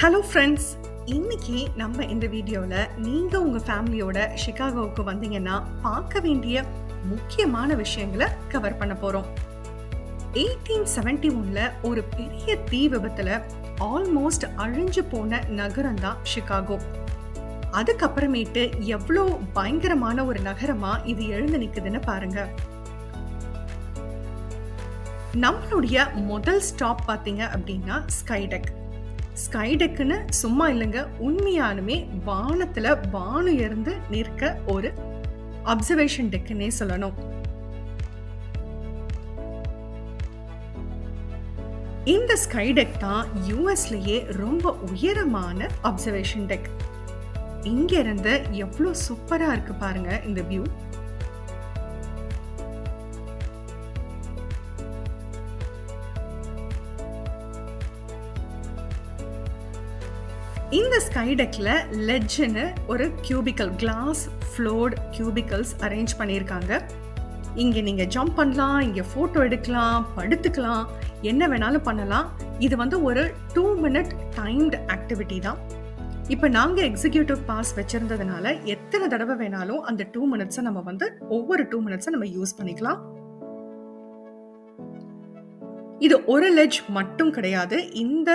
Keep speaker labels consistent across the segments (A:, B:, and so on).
A: Hello friends இன்னைக்கு நம்ம இந்த வீடியோவில் நீங்கள் உங்கள் ஃபேமிலியோட ஷிகாகோவுக்கு வந்தீங்கன்னா பார்க்க வேண்டிய முக்கியமான விஷயங்களை கவர் பண்ண போகிறோம் எயிட்டீன் செவன்டி ஒன்ல ஒரு பெரிய தீ விபத்தில் ஆல்மோஸ்ட் அழிஞ்சு போன நகரம் தான் ஷிகாகோ அதுக்கப்புறமேட்டு எவ்வளோ பயங்கரமான ஒரு நகரமாக இது எழுந்து நிற்குதுன்னு பாருங்கள் நம்மளுடைய முதல் ஸ்டாப் பார்த்தீங்க அப்படின்னா ஸ்கைடெக் ஸ்கைடெக்குன்னு சும்மா இல்லைங்க உண்மையாலுமே வானத்துல வானம் இருந்து நிற்க ஒரு அப்சர்வேஷன் டெக்குன்னே சொல்லணும். இந்த ஸ்கைடெக் தான் யூஎஸ்லயே ரொம்ப உயரமான அப்சர்வேஷன் டெக் இங்கிருந்து எவ்வளோ சூப்பரா இருக்கு பாருங்க இந்த வியூ இந்த ஸ்கைடெக்கில் லெட்ஜுன்னு ஒரு cubicle glass floored cubicles arrange பண்ணியிருக்காங்க. இங்கே நீங்கள் ஜம்ப் பண்ணலாம் இங்கே ஃபோட்டோ எடுக்கலாம் படுத்துக்கலாம் என்ன வேணாலும் பண்ணலாம். இது வந்து ஒரு டூ மினிட் டைம்டு ஆக்டிவிட்டி தான். இப்போ நாங்கள் எக்ஸிக்யூட்டிவ் பாஸ் வச்சுருந்ததுனால எத்தனை தடவை வேணாலும் அந்த டூ மினிட்ஸை நம்ம வந்து ஒவ்வொரு டூ மினிட்ஸை நம்ம யூஸ் பண்ணிக்கலாம். இது ஒரு லெஜ் மட்டும் கிடையாது. இந்த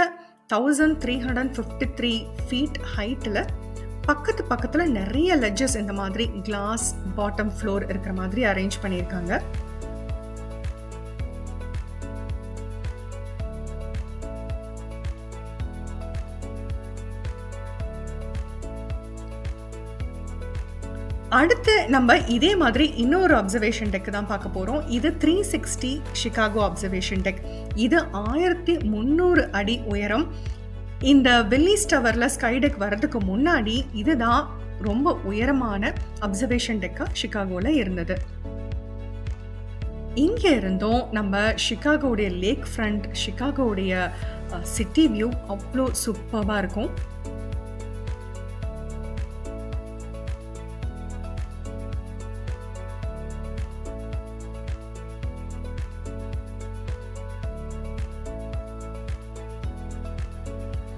A: thousand three hundred fifty three feet ஹைட்டில் பக்கத்து பக்கத்தில் நிறைய லெட்ஜஸ் இந்த மாதிரி கிளாஸ் பாட்டம் ஃப்ளோர் இருக்கிற மாதிரி அரேஞ்ச் பண்ணியிருக்காங்க. அடுத்து நம்ம இதே மாதிரி இன்னொரு அப்சர்வேஷன் டெக் தான் பார்க்க போகிறோம் இது three sixty Chicago observation deck இது ஆயிரத்தி முந்நூறு அடி உயரம். இந்த வெல்லிஸ் டவரில் ஸ்கைடெக் வர்றதுக்கு முன்னாடி இதுதான் ரொம்ப உயரமான அப்சர்வேஷன் டெக்காக ஷிகாகோவில் இருந்தது. இங்கே இருந்தும் நம்ம ஷிகாகோடைய லேக் ஃப்ரண்ட் ஷிகாகோடைய சிட்டி வியூ அவ்வளோ சூப்பராக இருக்கும்.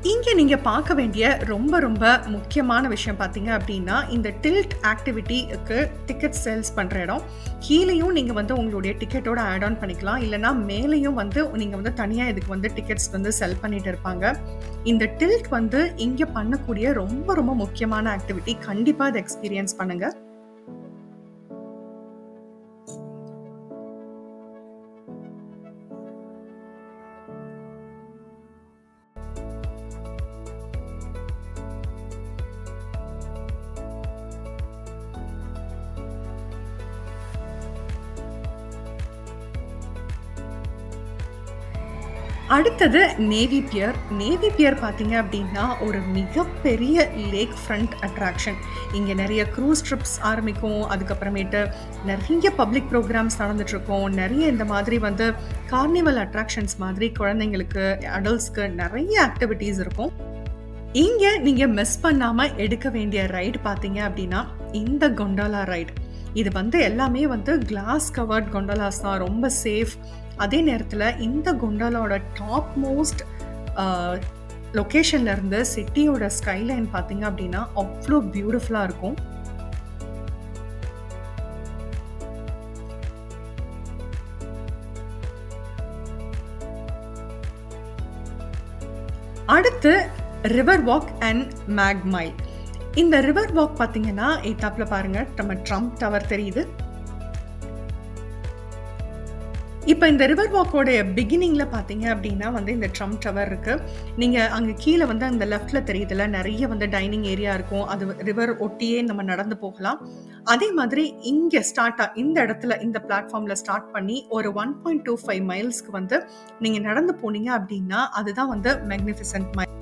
A: இங்கே நீங்கள் பார்க்க வேண்டிய ரொம்ப ரொம்ப முக்கியமான விஷயம் பார்த்தீங்க அப்படின்னா இந்த டில்ட் ஆக்டிவிட்டிக்கு டிக்கெட் சேல்ஸ் பண்ணுற இடம். கீழேயும் நீங்கள் வந்து உங்களுடைய டிக்கெட்டோட ஆட் ஆன் பண்ணிக்கலாம். இல்லைனா மேலேயும் வந்து நீங்கள் வந்து தனியாக இதுக்கு வந்து டிக்கெட்ஸ் வந்து செல் பண்ணிட்டு இருப்பாங்க. இந்த டில்ட் வந்து இங்கே பண்ணக்கூடிய ரொம்ப ரொம்ப முக்கியமான ஆக்டிவிட்டி கண்டிப்பாக அதை எக்ஸ்பீரியன்ஸ் பண்ணுங்கள் அடுத்தது நேவி பியர் நேவி பியர் பார்த்தீங்க அப்படின்னா ஒரு மிகப்பெரிய லேக் ஃப்ரண்ட் அட்ராக்ஷன் இங்கே நிறைய க்ரூஸ் ட்ரிப்ஸ் ஆரம்பிக்கும். அதுக்கப்புறமேட்டு நிறைய பப்ளிக் ப்ரோக்ராம்ஸ் நடந்துட்டுருக்கோம். நிறைய இந்த மாதிரி வந்து கார்னிவல் அட்ராக்ஷன்ஸ் மாதிரி குழந்தைங்களுக்கு அடல்ட்ஸ்க்கு நிறைய ஆக்டிவிட்டீஸ் இருக்கும். இங்கே நீங்கள் மிஸ் பண்ணாமல் எடுக்க வேண்டிய ரைடு பார்த்தீங்க அப்படின்னா இந்த கொண்டாலா ரைடு இது வந்து எல்லாமே வந்து கிளாஸ் கவர்ட் கொண்டலாஸ் தான். ரொம்ப சேஃப் அதே நேரத்தில் இந்த குண்டாலோட டாப் மோஸ்ட் லொக்கேஷனில் இருந்து சிட்டியோட ஸ்கைலைன் பார்த்தீங்க அப்படின்னா அவ்வளோ பியூட்டிஃபுல்லாக இருக்கும். அடுத்து ரிவர் வாக் அண்ட் மேக்மைல் இந்த ரிவர் வாக் பார்த்தீங்கன்னா எத்தாப்பில் பாருங்க நம்ம ட்ரம்ப் டவர் தெரியுது. இப்போ இந்த ரிவர் வாக்கோடைய பிகினிங்கில் பார்த்தீங்க அப்படின்னா வந்து இந்த ட்ரம்ப் டவர் இருக்குது நீங்கள் அங்கே கீழே வந்து அந்த லெஃப்டில் தெரியுதுல நிறைய வந்து டைனிங் ஏரியா இருக்கும். அது ரிவர் ஒட்டியே நம்ம நடந்து போகலாம். அதே மாதிரி இங்கே ஸ்டார்ட் இந்த இடத்துல இந்த பிளாட்ஃபார்மில் ஸ்டார்ட் பண்ணி ஒரு ஒன் பாயிண்ட் டூ ஃபைவ் மைல்ஸ்க்கு வந்து நீங்கள் நடந்து போனீங்க அப்படின்னா அதுதான் வந்து மேக்னிஃபிசன்ட் மைல்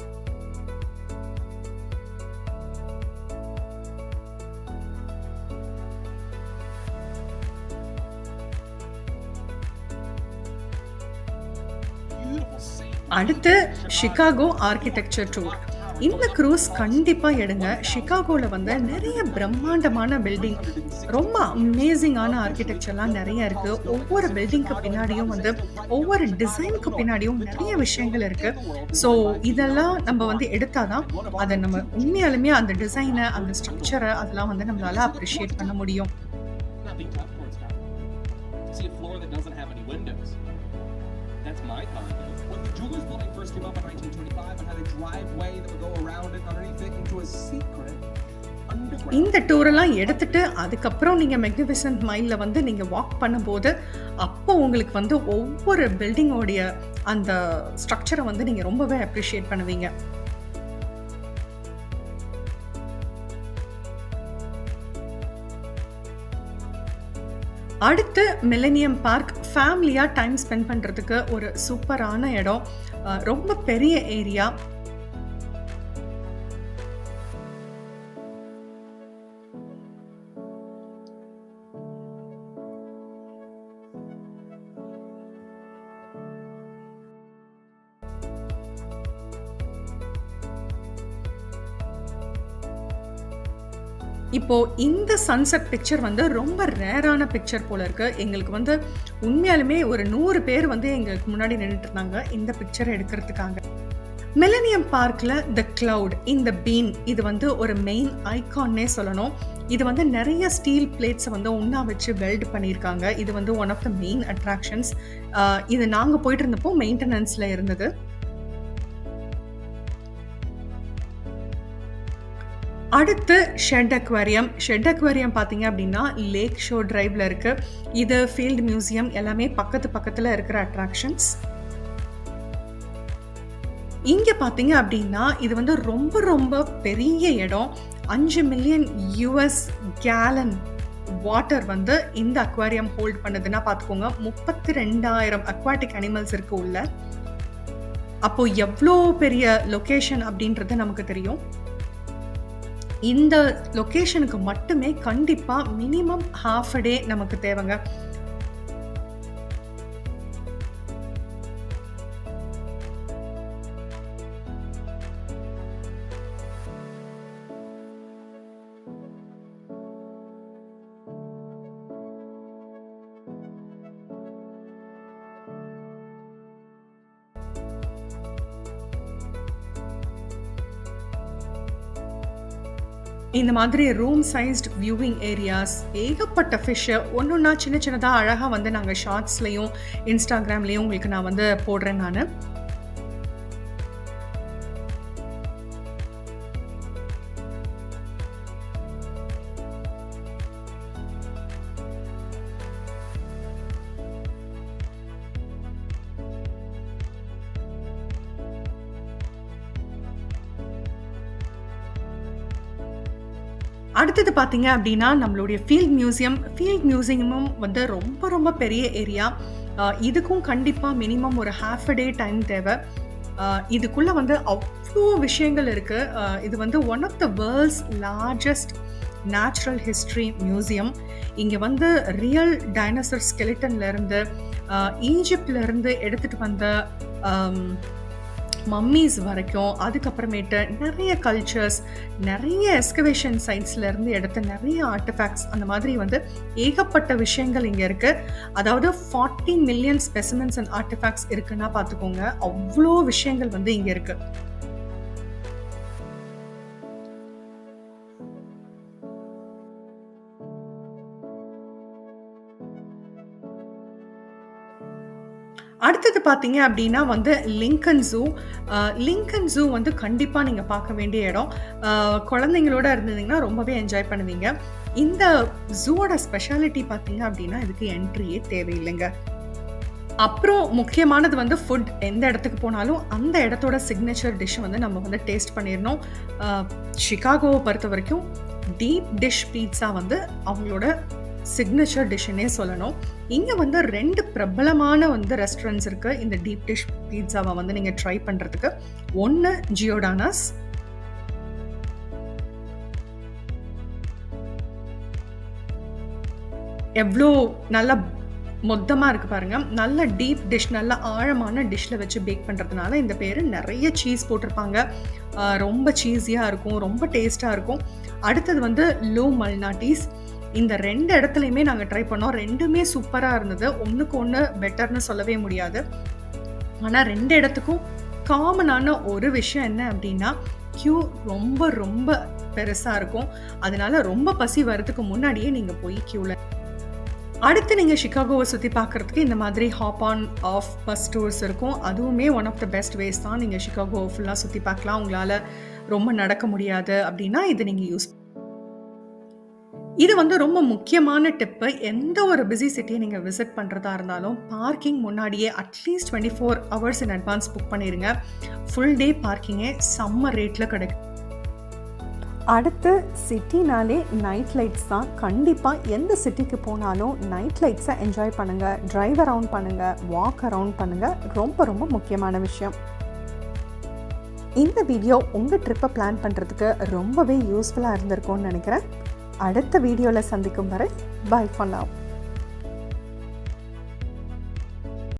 A: அடுத்து ஷிகாகோ ஆர்கிடெக்சர் டூர் இந்த க்ரூஸ் கண்டிப்பாக எடுங்க. ஷிகாகோவில் வந்து நிறைய பிரம்மாண்டமான பில்டிங் ரொம்ப அமேசிங்கான ஆர்கிடெக்சர்லாம் நிறைய இருக்குது ஒவ்வொரு பில்டிங்க்கு பின்னாடியும் வந்து ஒவ்வொரு டிசைனுக்கு பின்னாடியும் நிறைய விஷயங்கள் இருக்குது ஸோ இதெல்லாம் நம்ம வந்து எடுத்தால் தான், அதை நம்ம உண்மையாலுமே அந்த டிசைனை அந்த ஸ்ட்ரக்சரை அதெல்லாம் வந்து நம்மளால் அப்ரிஷியேட் பண்ண முடியும்.
B: That's my condo. When the Jewelers Building first came up in 1925 and had a driveway that would go around it underneath it into a secret
A: இந்த டூரெல்லாம் எடுத்துட்டு, அதுக்கப்புறம் நீங்கள் மெக்னிஃபிசன்ட் மைலில் வந்து நீங்கள் வாக் பண்ணும்போது, அப்போ உங்களுக்கு வந்து ஒவ்வொரு பில்டிங்கோடைய அந்த ஸ்ட்ரக்சரை வந்து நீங்கள் ரொம்பவே அப்ரிஷியேட் பண்ணுவீங்க. அடுத்து மில்லேனியம் பார்க் ஃபேமிலியாக டைம் ஸ்பெண்ட் பண்ணுறதுக்கு ஒரு சூப்பரான இடம். ரொம்ப பெரிய ஏரியா. இப்போ இந்த சன்செட் பிக்சர் வந்து ரொம்ப ரேரான பிக்சர் போல இருக்கு. எங்களுக்கு வந்து உண்மையாலுமே ஒரு நூறு பேர் வந்து எங்களுக்கு முன்னாடி நின்றுட்டு இருந்தாங்க, இந்த பிக்சர எடுக்கிறதுக்காக. மில்லேனியம் பார்க்கில் த கிளவுட், இந்த பீன் இது வந்து ஒரு மெயின் ஐகான்னே சொல்லணும். இது வந்து நிறைய ஸ்டீல் பிளேட்ஸை வந்து ஒன்றா வச்சு வெல்ட் பண்ணியிருக்காங்க. இது வந்து one of the main attractions. இது நாங்கள் போயிட்டு இருந்தப்போ மெயின்டெனன்ஸில் இருந்தது. அடுத்து ஷெட் அக்வாரியம். ஷெட் அக்வாரியம் பார்த்தீங்க அப்படின்னா, லேக் ஷோ ட்ரைவில் இருக்குது இது ஃபீல்ட் மியூசியம் எல்லாமே பக்கத்து பக்கத்தில் இருக்கிற அட்ராக்ஷன்ஸ். இங்கே பார்த்தீங்க அப்படின்னா, இது வந்து ரொம்ப ரொம்ப பெரிய இடம். அஞ்சு மில்லியன் யூஎஸ் கேலன் வாட்டர் வந்து இந்த அக்வாரியம் ஹோல்ட் பண்ணுதுன்னா பார்த்துக்கோங்க. 32,000 அக்வாட்டிக் அனிமல்ஸ் இருக்கு உள்ள. அப்போது எவ்வளோ பெரிய லொகேஷன் அப்படின்றது நமக்கு தெரியும். இந்த லொக்கேஷனுக்கு மட்டுமே கண்டிப்பாக மினிமம் ஹாஃப் அ டே நமக்கு தேவைங்க. இந்த மாதிரி ரூம் சைஸ்ட் வியூவிங் ஏரியாஸ், ஏகப்பட்ட ஃபிஷ்ஷு ஒன்றா சின்ன சின்னதாக அழகாக வந்து நாங்கள் ஷார்ட்ஸ்லேயும் இன்ஸ்டாகிராம்லேயும் உங்களுக்கு நான் வந்து போடுறேன் நான். அடுத்தது பார்த்தீங்க அப்படின்னா, நம்மளுடைய ஃபீல்ட் மியூசியம். ஃபீல்ட் மியூசியமும் வந்து ரொம்ப ரொம்ப பெரிய ஏரியா. இதுக்கும் கண்டிப்பாக மினிமம் ஒரு ஹாஃப் அ டே டைம் தேவை. இதுக்குள்ளே வந்து அவ்வளோ விஷயங்கள் இருக்குது இது வந்து one of the world's largest natural history museum. இங்கே வந்து ரியல் டைனோசர் ஸ்கெலிட்டன்லேருந்து ஈஜிப்ட்லேருந்து எடுத்துகிட்டு எடுத்துட்டு வந்த மம்மீஸ் வரைக்கும், அதுக்கப்புறமேட்டு நிறைய கல்ச்சர்ஸ், நிறைய எஸ்கவேஷன் சைட்ஸ்லேருந்து எடுத்த நிறைய ஆர்டிஃபேக்ட்ஸ் அந்த மாதிரி வந்து ஏகப்பட்ட விஷயங்கள் இங்கே இருக்குது அதாவது 40 மில்லியன் ஸ்பெசிமென்ஸ் அண்ட் ஆர்டிஃபேக்ட்ஸ் இருக்குன்னா பார்த்துக்கோங்க. அவ்வளோ விஷயங்கள் வந்து இங்கே இருக்குது அடுத்தது பார்த்தீங்க அப்படின்னா வந்து லிங்கன் ஜூ. லிங்கன் ஜூ வந்து கண்டிப்பாக நீங்கள் பார்க்க வேண்டிய இடம். குழந்தைங்களோட இருந்தீங்கன்னா ரொம்பவே என்ஜாய் பண்ணுவீங்க. இந்த ஜூவோட ஸ்பெஷாலிட்டி பார்த்தீங்க அப்படின்னா, இதுக்கு என்ட்ரியே தேவையில்லைங்க. அப்புறம் முக்கியமானது வந்து ஃபுட். எந்த இடத்துக்கு போனாலும் அந்த இடத்தோட சிக்னேச்சர் டிஷ் வந்து நம்ம வந்து டேஸ்ட் பண்ணிடணும் சிகாகோவை பொறுத்த வரைக்கும் டீப் டிஷ் பீட்ஸா வந்து அவங்களோட சிக்னேச்சர் டிஷ்ஷுன்னே சொல்லணும். இங்க வந்து ரெண்டு பிரபலமான வந்து ரெஸ்டாரண்ட்ஸ் இருக்கு. இந்த டீப் டிஷ் பீட்சாவை வந்து நீங்க ட்ரை பண்றதுக்கு. ஒன்று ஜியோடானாஸ். எவ்வளோ நல்லா மொத்தமாக இருக்கு பாருங்க. நல்ல டீப் டிஷ் நல்ல ஆழமான டிஷ்ல வச்சு பேக் பண்றதுனால இந்த பேர் நிறைய சீஸ் போட்டிருப்பாங்க. ரொம்ப சீஸியா இருக்கும். ரொம்ப டேஸ்ட்டாக இருக்கும். அடுத்தது வந்து லூ மல்னாட்டீஸ். இந்த ரெண்டு இடத்துலையுமே நாங்கள் ட்ரை பண்ணோம். ரெண்டுமே சூப்பராக இருந்தது. ஒன்றுக்கு ஒன்று பெட்டர்னு சொல்லவே முடியாது. ஆனால் ரெண்டு இடத்துக்கும் காமனான ஒரு விஷயம் என்ன அப்படின்னா க்யூ ரொம்ப ரொம்ப பெருசாக இருக்கும். அதனால ரொம்ப பசி வரதுக்கு முன்னாடியே நீங்கள் போய் க்யூவில் அடுத்து நீங்கள் ஷிகாகோவை சுற்றி பார்க்குறதுக்கு இந்த மாதிரி hop on off bus tours இருக்கும். அதுவுமே one of the best ways தான் நீங்கள் ஷிகாகோ ஃபுல்லாக சுற்றி பார்க்கலாம். உங்களால் ரொம்ப நடக்க முடியாது அப்படின்னா இதை நீங்கள் யூஸ் இது வந்து ரொம்ப முக்கியமான டிப்பு எந்த ஒரு பிஸி சிட்டியை நீங்கள் விசிட் பண்ணுறதா இருந்தாலும் பார்க்கிங் முன்னாடியே at least twenty four hours in advance book பண்ணிடுங்க ஃபுல் டே பார்க்கிங்கே செம்ம ரேட்டில் கிடைக்கும். அடுத்து சிட்டினாலே நைட் லைட்ஸ் தான். கண்டிப்பாக எந்த சிட்டிக்கு போனாலும் நைட் லைட்ஸை என்ஜாய் பண்ணுங்கள் ட்ரைவ் அரவுண்ட் பண்ணுங்கள் வாக் அரவுண்ட் பண்ணுங்கள் ரொம்ப ரொம்ப முக்கியமான விஷயம். இந்த வீடியோ உங்கள் ட்ரிப்பை பிளான் பண்ணுறதுக்கு ரொம்பவே யூஸ்ஃபுல்லாக இருந்திருக்கும்னு நினைக்கிறேன். அடுத்த வீடியோவில் சந்திக்கும் வரை பாய் ஃபார் நவ்